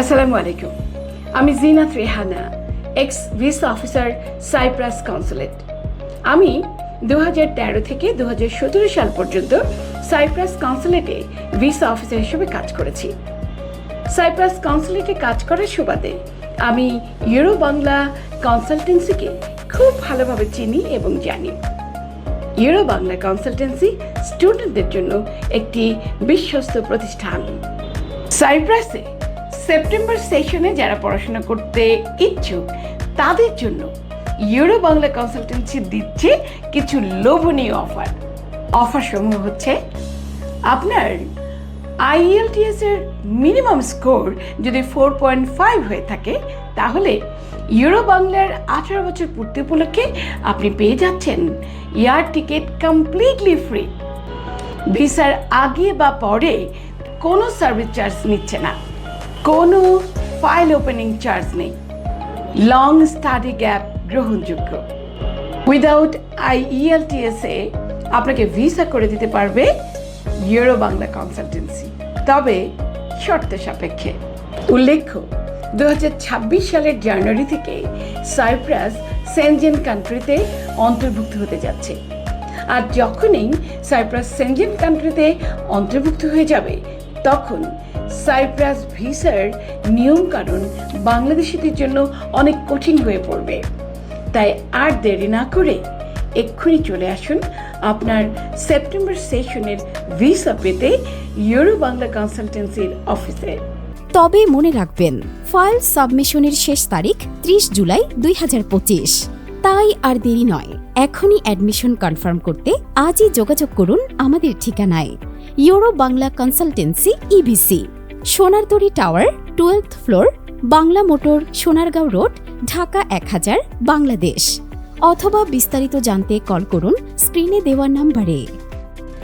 আসসালামু আলাইকুম আমি Zinat Rehana ex visa officer Cyprus consulate আমি দু থেকে দু হাজার সতেরো সাল পর্যন্ত সাইপ্রাস কনসুলেটে ভিসা অফিসার হিসেবে কাজ করেছি। সাইপ্রাস কনসুলেটে কাজ করার সুবাদে আমি ইউরো বাংলা কনসালটেন্সিকে খুব ভালোভাবে চিনি এবং জানি। ইউরো বাংলা কনসালটেন্সি স্টুডেন্টদের জন্য একটি বিশ্বস্ত প্রতিষ্ঠান। সাইপ্রাসে সেপ্টেম্বর সেশনে যারা পড়াশোনা করতে ইচ্ছুক, তাদের জন্য ইউরো বাংলা কনসালটেন্সি দিচ্ছে কিছু লোভনীয় অফার। অফার সমূহ হচ্ছে, আপনার আইএলটিএস এর মিনিমাম স্কোর যদি ফোর পয়েন্ট ফাইভ হয়ে থাকে, তাহলে ইউরো বাংলার আঠারো বছর পূর্তি উপলক্ষে আপনি পেয়ে যাচ্ছেন এয়ার টিকিট কমপ্লিটলি ফ্রি ভিসার আগে বা পরে কোনো সার্ভিস চার্জ নিচ্ছে না। কোনো ফাইল ওপেনিং চার্জ নেই। লং স্টাডি গ্যাপ গ্রহণযোগ্য। উইদাউট আইইএলটিএস এ আপনাকে ভিসা করে দিতে পারবে ইউরো বাংলা কনসালটেন্সি তবে শর্ত সাপেক্ষে। উল্লেখ্য দু হাজার ছাব্বিশ সালের জানুয়ারি থেকে সাইপ্রাস সেনজেন কান্ট্রিতে অন্তর্ভুক্ত হতে যাচ্ছে। আর যখনই সাইপ্রাস সেনজেন কান্ট্রিতে অন্তর্ভুক্ত হয়ে যাবে তখন সাইপ্রাস ভিসার নিয়মকানুন বাংলাদেশিদের জন্য অনেক কঠিন হয়ে পড়বে। তাই আর দেরি না করে এক্ষুনি চলে আসুন আপনার সেপ্টেম্বর সেশনের ভিসা পেতে ইউরো বাংলা কনসালটেন্সির অফিসে। তবে মনে রাখবেন, ফাইল সাবমিশনের শেষ তারিখ ত্রিশ জুলাই দুই হাজার পঁচিশ। তাই আর দেরি নয়, এখনই অ্যাডমিশন কনফার্ম করতে আজই যোগাযোগ করুন আমাদের ঠিকানায়। Euro Bangla consultancy EBC Sonartori tower twelfth floor Bangla motor, Sonargaon road Dhaka এক হাজার, বাংলাদেশ। অথবা বিস্তারিত জানতে কল করুন স্ক্রিনে দেওয়া নাম্বারে